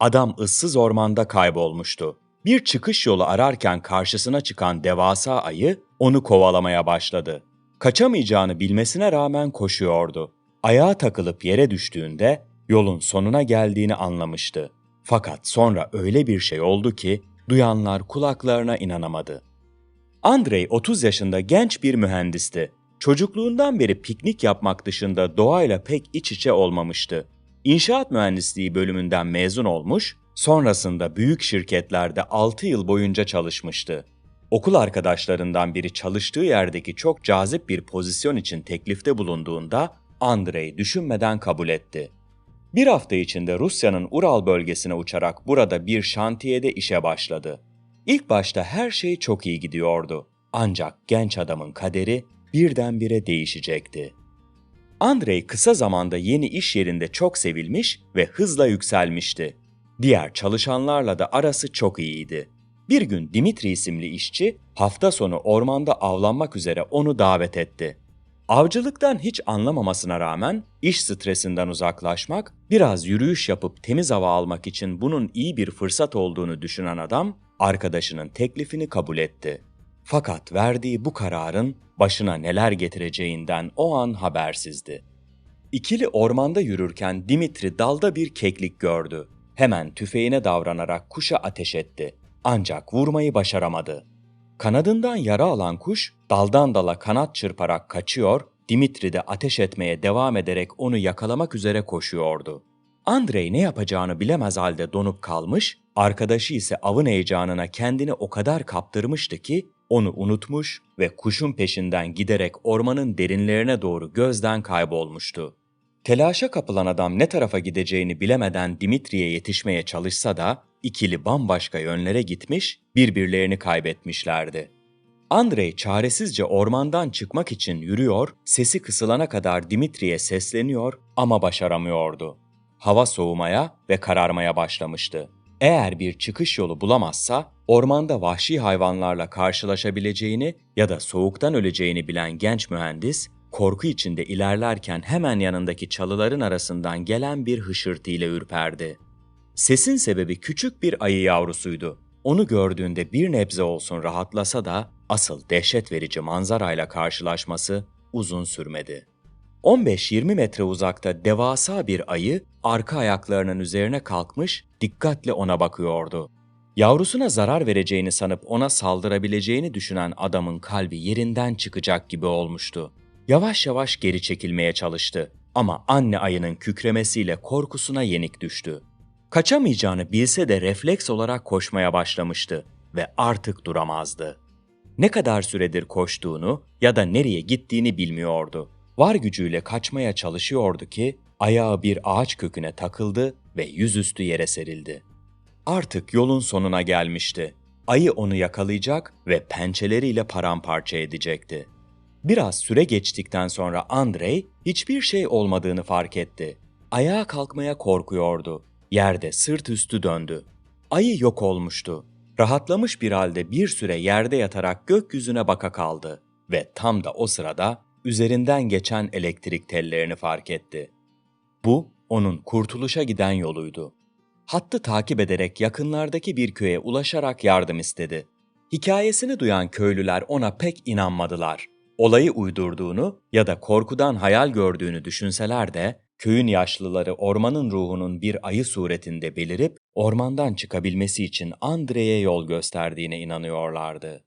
Adam ıssız ormanda kaybolmuştu. Bir çıkış yolu ararken karşısına çıkan devasa ayı onu kovalamaya başladı. Kaçamayacağını bilmesine rağmen koşuyordu. Ayağa takılıp yere düştüğünde yolun sonuna geldiğini anlamıştı. Fakat sonra öyle bir şey oldu ki duyanlar kulaklarına inanamadı. Andrei 30 yaşında genç bir mühendisti. Çocukluğundan beri piknik yapmak dışında doğayla pek iç içe olmamıştı. İnşaat mühendisliği bölümünden mezun olmuş, sonrasında büyük şirketlerde 6 yıl boyunca çalışmıştı. Okul arkadaşlarından biri çalıştığı yerdeki çok cazip bir pozisyon için teklifte bulunduğunda Andrei düşünmeden kabul etti. Bir hafta içinde Rusya'nın Ural bölgesine uçarak burada bir şantiyede işe başladı. İlk başta her şey çok iyi gidiyordu. Ancak genç adamın kaderi birdenbire değişecekti. Andrei kısa zamanda yeni iş yerinde çok sevilmiş ve hızla yükselmişti. Diğer çalışanlarla da arası çok iyiydi. Bir gün Dimitri isimli işçi hafta sonu ormanda avlanmak üzere onu davet etti. Avcılıktan hiç anlamamasına rağmen iş stresinden uzaklaşmak, biraz yürüyüş yapıp temiz hava almak için bunun iyi bir fırsat olduğunu düşünen adam arkadaşının teklifini kabul etti. Fakat verdiği bu kararın başına neler getireceğinden o an habersizdi. İkili ormanda yürürken Dimitri dalda bir keklik gördü. Hemen tüfeğine davranarak kuşa ateş etti. Ancak vurmayı başaramadı. Kanadından yara alan kuş daldan dala kanat çırparak kaçıyor, Dimitri de ateş etmeye devam ederek onu yakalamak üzere koşuyordu. Andrei ne yapacağını bilemez halde donup kalmış, arkadaşı ise avın heyecanına kendini o kadar kaptırmıştı ki onu unutmuş ve kuşun peşinden giderek ormanın derinlerine doğru gözden kaybolmuştu. Telaşa kapılan adam ne tarafa gideceğini bilemeden Dimitri'ye yetişmeye çalışsa da ikili bambaşka yönlere gitmiş, birbirlerini kaybetmişlerdi. Andrei çaresizce ormandan çıkmak için yürüyor, sesi kısılana kadar Dimitri'ye sesleniyor ama başaramıyordu. Hava soğumaya ve kararmaya başlamıştı. Eğer bir çıkış yolu bulamazsa ormanda vahşi hayvanlarla karşılaşabileceğini ya da soğuktan öleceğini bilen genç mühendis korku içinde ilerlerken hemen yanındaki çalıların arasından gelen bir hışırtıyla ürperdi. Sesin sebebi küçük bir ayı yavrusuydu. Onu gördüğünde bir nebze olsun rahatlasa da asıl dehşet verici manzarayla karşılaşması uzun sürmedi. 15-20 metre uzakta devasa bir ayı arka ayaklarının üzerine kalkmış dikkatle ona bakıyordu. Yavrusuna zarar vereceğini sanıp ona saldırabileceğini düşünen adamın kalbi yerinden çıkacak gibi olmuştu. Yavaş yavaş geri çekilmeye çalıştı ama anne ayının kükremesiyle korkusuna yenik düştü. Kaçamayacağını bilse de refleks olarak koşmaya başlamıştı ve artık duramazdı. Ne kadar süredir koştuğunu ya da nereye gittiğini bilmiyordu. Var gücüyle kaçmaya çalışıyordu ki ayağı bir ağaç köküne takıldı ve yüzüstü yere serildi. Artık yolun sonuna gelmişti. Ayı onu yakalayacak ve pençeleriyle paramparça edecekti. Biraz süre geçtikten sonra Andrei hiçbir şey olmadığını fark etti. Ayağa kalkmaya korkuyordu. Yerde sırt üstü döndü. Ayı yok olmuştu. Rahatlamış bir halde bir süre yerde yatarak gökyüzüne baka kaldı ve tam da o sırada üzerinden geçen elektrik tellerini fark etti. Bu onun kurtuluşa giden yoluydu. Hattı takip ederek yakınlardaki bir köye ulaşarak yardım istedi. Hikayesini duyan köylüler ona pek inanmadılar. Olayı uydurduğunu ya da korkudan hayal gördüğünü düşünseler de köyün yaşlıları ormanın ruhunun bir ayı suretinde belirip ormandan çıkabilmesi için Andre'ye yol gösterdiğine inanıyorlardı.